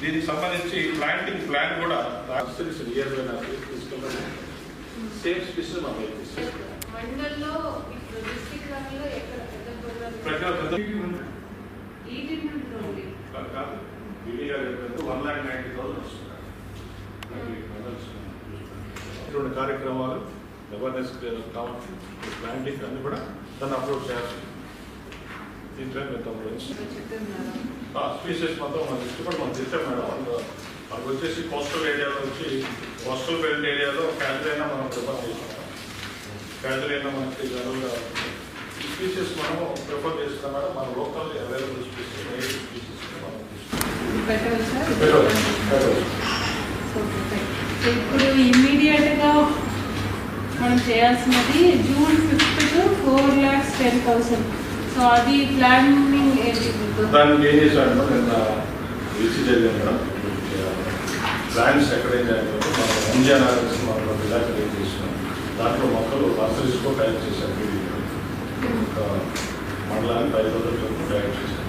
దీనికి సంబంధించి planting plan కూడా తీసుకెళ్ళాలి same one lakh ninety thousand వస్తుంది కార్యక్రమాలు అవేర్నెస్ కావచ్చు ప్లాంటింగ్ అన్ని కూడా దాన్ని అప్లోడ్ చేయాల్సి దీంట్లో స్పీసెస్ మొత్తం మన దృష్టి కూడా మనం తెచ్చాం మేడం అందులో మనకు వచ్చేసి కోస్టల్ ఏరియాలో వచ్చి కోస్టల్ బెల్ట్ ఏరియాలో క్యాజువల్ మనం ప్రిఫర్ చేస్తున్నాం క్యాజువల్ అయినా మనకి జనరల్గా స్పీసెస్ మనము ప్రిఫర్ చేస్తున్నాం మేడం మన లోకల్ అవైలబుల్ స్పీసెస్ స్పీసెస్ ఇప్పుడు ఇమ్మీడియట్గా మనం చేయాల్సినది June fifth to four lakhs ten thousand so అది ప్లానింగ్? దానికి ఏం చేశాడు నిన్న విసి జరిగింది మేడం. ప్లాన్స్ ఎక్కడైతే మనం ఇలా క్రియేట్ చేసినాం దాంట్లో మొక్కలు నర్సరీస్ కూడా తయారు చేశారు మండలానికి ఐదు వందల చొప్పున తయారు చేశారు.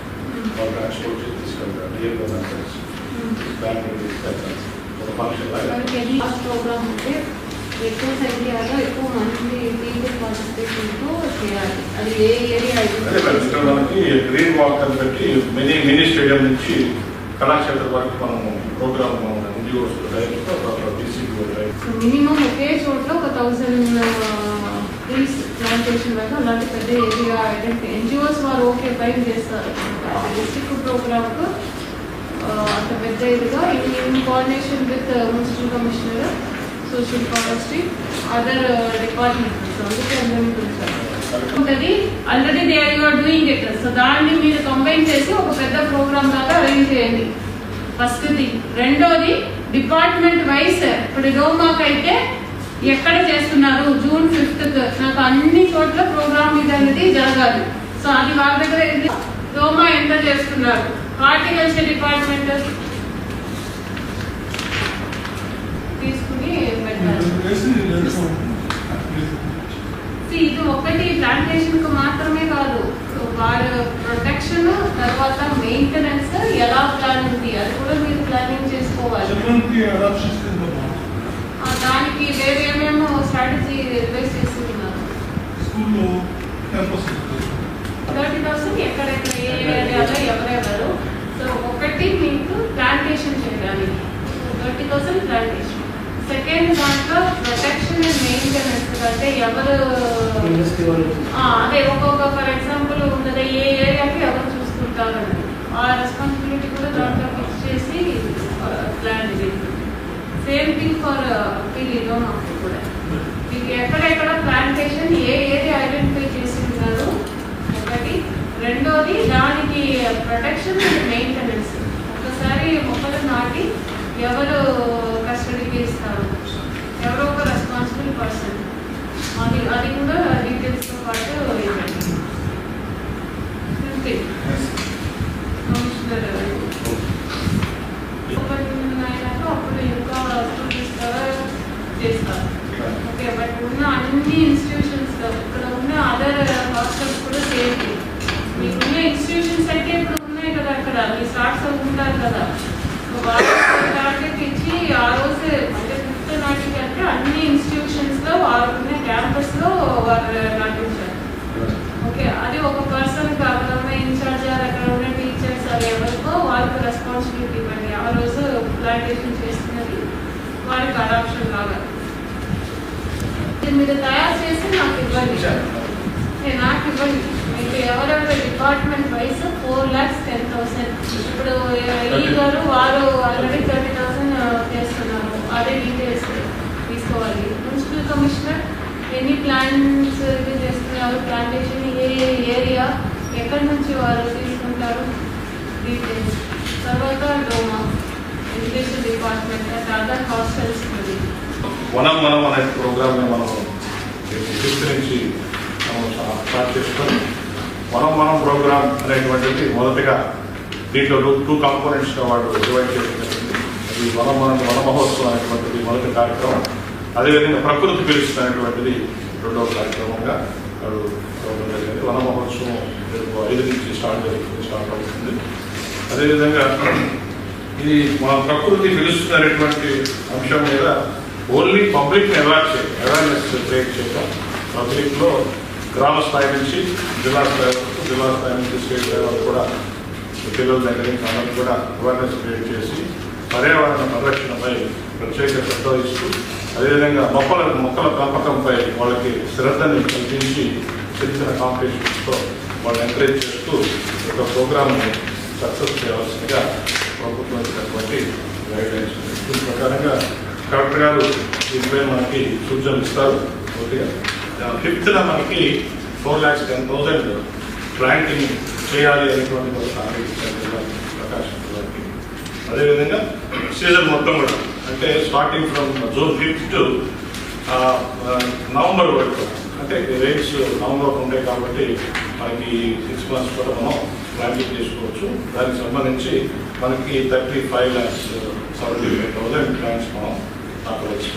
వాళ్ళు ట్రాన్స్పోర్ట్ చేసి తీసుకెళ్తారు నియర్గా నర్సరీస్ దాన్ని తీసుకెళ్తారు ఒక ఫంక్షన్ లాగా. ప్రోగ్రామ్ ఉంటే ఎక్కువ సంఖ్యలో ఎక్కువ మంది అది మేడం మనకి గ్రీన్ వాక్ అని పెట్టి మినీ మినీ స్టేడియం నుంచి కళాక్షేత్ర వరకు మనం ప్రోగ్రామ్ ఎన్జిఓస్ మినిమం ఒకే చోట ఒక థౌసండ్ ట్రీస్ ప్లాంటేషన్ వరకు అలాంటి పెద్ద ఏరియా ఐడెంటిఫై ఎన్జిఓస్ వారు ఓకే ఫైన్ చేస్తారు. డిస్ట్రిక్ట్ ప్రోగ్రామ్కు అంత పెద్ద ఇదిగా in coordination with municipal commissioner social forestry other departments అందుకే అందరినీ పిలిచారు. ఉంటుంది. Already they you are doing it so దాన్ని మీరు కంబైన్ చేసి ఒక పెద్ద ప్రోగ్రామ్ లాగా అరేంజ్ చేయండి. ఫస్ట్ థింగ్ రెండోది డిపార్ట్మెంట్ వైస్ ఇప్పుడు డోమాక్ అయితే ఎక్కడ చేస్తున్నారు? జూన్ ఫిఫ్త్ నాకు అన్ని చోట్ల ప్రోగ్రామ్ ఇది అనేది జరగాలి. సో అది వాళ్ళ దగ్గర డోమా ఎంత చేస్తున్నారు? హార్టికల్చర్ డిపార్ట్మెంట్ తీసుకుని పెట్టాలి. ఇది ఒకటి ప్లాంటేషన్కు మాత్రమే కాదు. వారి ప్రొటెక్షన్ తర్వాత మెయింటెనెన్స్ ఎలా ప్లాన్ ఉంది అది కూడా మీరు ప్లానింగ్ చేసుకోవాలి. దానికి వేరే ఏమేమో స్ట్రాటజీ రివైజ్ చేస్తున్నారు. స్కూల్లో క్యాంపస్ థర్టీ థౌసండ్ ఎక్కడెక్కడ ఏ ఏరియాలో ఎవరెవరు. సో ఒకటి మీకు ప్లాంటేషన్ చేయడానికి. Thirty thousand plantation. సెకండ్ దాంట్లో ప్రొటెక్షన్ అండ్ మెయింటెనెన్స్ అంటే ఎవరు అదే ఒక్కొక్క ఫర్ ఎగ్జాంపుల్ ఉన్నది ఏ ఏరియాకి ఎవరు చూసుకుంటారు? ఆ రెస్పాన్సిబిలిటీ కూడా దాంట్లో ఫిక్స్ చేసి ప్లాన్ ఇది. సేమ్ థింగ్ ఫర్ పీలీలో మాకు కూడా. మీకు ఎక్కడెక్కడ ప్లాంటేషన్ ఏ ఏరియా ఐడెంటిఫై చేసి ఉన్నారు ఒకటి. రెండోది దానికి ప్రొటెక్షన్ అండ్ మెయింటెనెన్స్ ఒకసారి మొక్కలు నాటి ఎవరు కస్టడీకి ఇస్తారు ఎవరో ఒక రెస్పాన్సిబుల్ పర్సన్ అది అది కూడా డీటెయిల్స్తో పాటు ఇవ్వండి అంతే. కమిషనర్ ఓపెన్ అయినాక అప్పుడు ఇంకా చూపిస్తారా చేస్తారు ఓకే బట్ ఉన్న అన్ని ఇన్స్టిట్యూషన్స్ ఇక్కడ ఉన్న అదర్ హాస్టల్స్ కూడా సేమ్. మీకున్న ఇన్స్టిట్యూషన్స్ అయితే ఇప్పుడు ఉన్నాయి కదా అక్కడ. మీ స్టార్ట్స్ అవుతుంటారు కదా. వాళ్ళకి టార్గెట్ ఇచ్చి ఆ రోజు అంటే ఫిఫ్త్ నాటికి అంటే అన్ని ఇన్స్టిట్యూషన్స్లో వారు క్యాంపస్లో వారు నాటించారు ఓకే అది ఒక పర్సన్ అక్కడ ఉన్న ఇన్ఛార్జ్ అక్కడ ఉన్న టీచర్స్ అది ఎవరికో వాళ్ళకి రెస్పాన్సిబిలిటీ ఇవ్వండి. ఆ రోజు ప్లాంటేషన్ చేస్తున్నది వారికి అడాప్షన్ లాగా. మీరు తయారు చేసి నాకు ఇవ్వండి. ఏ, నాకు ఇవ్వండి. మీకు ఎవరెవరు department wise four lakhs ten thousand ఇప్పుడు ఈ గారు వారు ఆల్రెడీ థర్టీ థౌసండ్ చేస్తున్నారు. అదే డీటెయిల్స్ తీసుకోవాలి. మున్సిపల్ కమిషనర్ ఎన్ని ప్లాన్స్ ఇది చేస్తున్నారు? ప్లాంటేషన్ ఏ ఏరియా ఎక్కడి నుంచి వారు తీసుకుంటారు? డీటెయిల్స్ తర్వాత డోమా ఎడ్యుకేషన్ డిపార్ట్మెంట్ అదర్ హాస్టల్స్ ఉంది. వనం మనం అనే ప్రోగ్రామ్ మనం విస్తరించి మనం చేసుకొని మనం మనం ప్రోగ్రామ్ అనేటువంటిది మొదటగా దీంట్లో టూ కాంపోనెంట్స్గా వాళ్ళు డివైడ్ చేయడం జరిగింది అది వనం మనం వన మహోత్సవం అనేటువంటిది మొదటి కార్యక్రమం. అదేవిధంగా ప్రకృతి పిలుస్తున్నటువంటిది రెండవ కార్యక్రమంగా వాడు ఇవ్వడం జరిగింది. వన మహోత్సవం ఐదు నుంచి స్టార్ట్ జరుగుతుంది స్టార్ట్ అవుతుంది. అదేవిధంగా ఇది మన ప్రకృతి పిలుస్తున్నటువంటి అంశం మీద ఓన్లీ పబ్లిక్ని అవేర్ చేయాలి అవేర్నెస్ క్రియేట్ చేయడం పబ్లిక్లో గ్రామ స్థాయి నుంచి జిల్లా స్థాయి వరకు జిల్లా స్థాయి నుంచి స్టేట్ స్థాయి వరకు కూడా పిల్లల దగ్గర నుంచి అందరూ కూడా అవేర్నెస్ క్రియేట్ చేసి పర్యావరణ పరిరక్షణపై ప్రత్యేక శ్రద్ధ ఇస్తూ అదేవిధంగా మొక్కల మొక్కల పెంపకంపై వాళ్ళకి శ్రద్ధని కల్పించి చిన్న చిన్న కాంపిటీషన్స్తో వాళ్ళు ఎంకరేజ్ చేస్తూ ఒక ప్రోగ్రామ్ని సక్సెస్ చేయాల్సిందిగా ప్రభుత్వం ఇచ్చినటువంటి గైడ్లైన్స్ దీని ప్రకారంగా కలెక్టర్ గారు దీనిపై మనకి సూచనలు ఇస్తారు. ఒకటిగా ఫిఫ్త్న మనకి four lakhs ten thousand planting చేయాలి అనేటువంటి ఒక ప్రకాశం జిల్లాకి అదేవిధంగా సీజన్ మొత్తం కూడా అంటే starting from June fifth to November వరకు. అంటే రేట్స్ నవంబర్ ఉంటాయి కాబట్టి మనకి సిక్స్ మంత్స్ కూడా మనం ప్లాంటింగ్ చేసుకోవచ్చు. దానికి సంబంధించి మనకి thirty five lakhs seventy five thousand plants మనం నాటవచ్చు